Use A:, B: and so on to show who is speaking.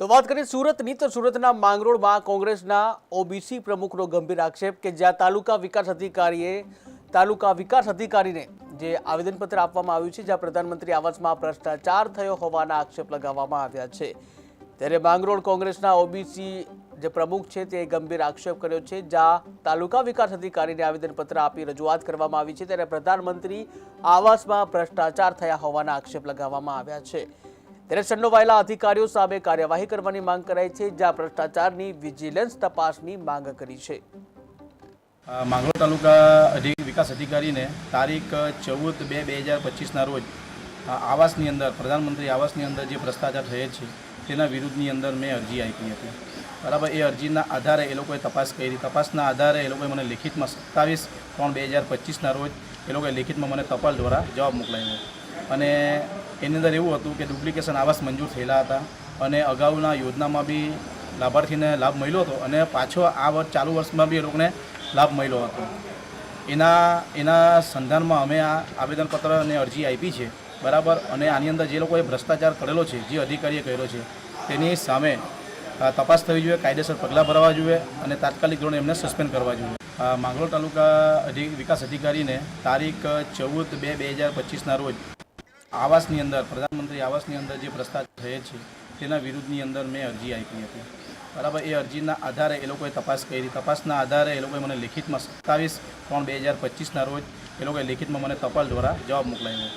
A: તો વાત કરીએ સુરતની, તો સુરતના માંગરોળમાં કોંગ્રેસના ઓબીસી પ્રમુખનો ગંભીર આક્ષેપ કે જ્યાં તાલુકા વિકાસ અધિકારીએ, તાલુકા વિકાસ અધિકારીને જે આવેદનપત્ર આપવામાં આવ્યું છે, જ્યાં પ્રધાનમંત્રી આવાસમાં ભ્રષ્ટાચાર થયો હોવાના આક્ષેપ લગાવવામાં આવ્યા છે. ત્યારે માંગરોળ કોંગ્રેસના ઓબીસી જે પ્રમુખ છે, તે ગંભીર આક્ષેપ કર્યો છે, જ્યાં તાલુકા વિકાસ અધિકારીને આવેદનપત્ર આપી રજૂઆત કરવામાં આવી છે, ત્યારે પ્રધાનમંત્રી આવાસમાં ભ્રષ્ટાચાર થયા હોવાના આક્ષેપ લગાવવામાં આવ્યા છે. ત્યારે સંડોવાયેલા અધિકારીઓ સામે કાર્યવાહી કરવાની માંગ કરાઈ છે, જ્યાં ભ્રષ્ટાચારની વિજિલન્સ તપાસની માંગ કરી છે.
B: માંગરોળ તાલુકા વિકાસ અધિકારીને તારીખ ચૌદ બે બે હજાર પચીસના રોજ આવાસની અંદર, પ્રધાનમંત્રી આવાસની અંદર જે ભ્રષ્ટાચાર થયેલ છે, તેના વિરુદ્ધની અંદર મેં અરજી આપી હતી. બરાબર, એ અરજીના આધારે એ લોકોએ તપાસ કરી. તપાસના આધારે એ લોકોએ મને લિખિતમાં સત્તાવીસ ત્રણ બે હજાર પચીસના રોજ એ લોકોએ લિખિતમાં મને ટપાલ દ્વારા જવાબ મોકલાવ્યો અને એની અંદર એવું હતું કે ડુપ્લિકેશન આવાસ મંજૂર થયેલા હતા અને અગાઉના યોજનામાં બી લાભાર્થીને લાભ મળ્યો હતો અને પાછો આ વર્ષ ચાલુ વર્ષમાં બી એ લોકોને લાભ મળ્યો હતો. એના એના સંધાનમાં અમે આ આવેદનપત્ર અને અરજી આપી છે, બરાબર? અને આની અંદર જે લોકોએ ભ્રષ્ટાચાર કરેલો છે, જે અધિકારીએ કર્યો છે, તેની સામે તપાસ થવી જોઈએ, કાયદેસર પગલાં ભરવા જોઈએ અને તાત્કાલિક ધોરણે એમને સસ્પેન્ડ કરવા જોઈએ. માંગરોળ તાલુકા અધિક વિકાસ અધિકારીને તારીખ ચૌદ બે બે હજાર પચીસના રોજ આવાસની અંદર, પ્રધાનમંત્રી આવાસની અંદર જે ભ્રષ્ટાચાર થયેલ છે, તેના વિરુદ્ધની અંદર મેં અરજી આપી હતી. બરાબર, એ અરજીના આધારે એ લોકોએ તપાસ કરી. તપાસના આધારે એ લોકોએ મને લિખિતમાં સત્તાવીસ ત્રણ બે હજાર પચીસના રોજ એ લોકોએ લિખિતમાં મને ટપાલ દ્વારા જવાબ મોકલાવ્યો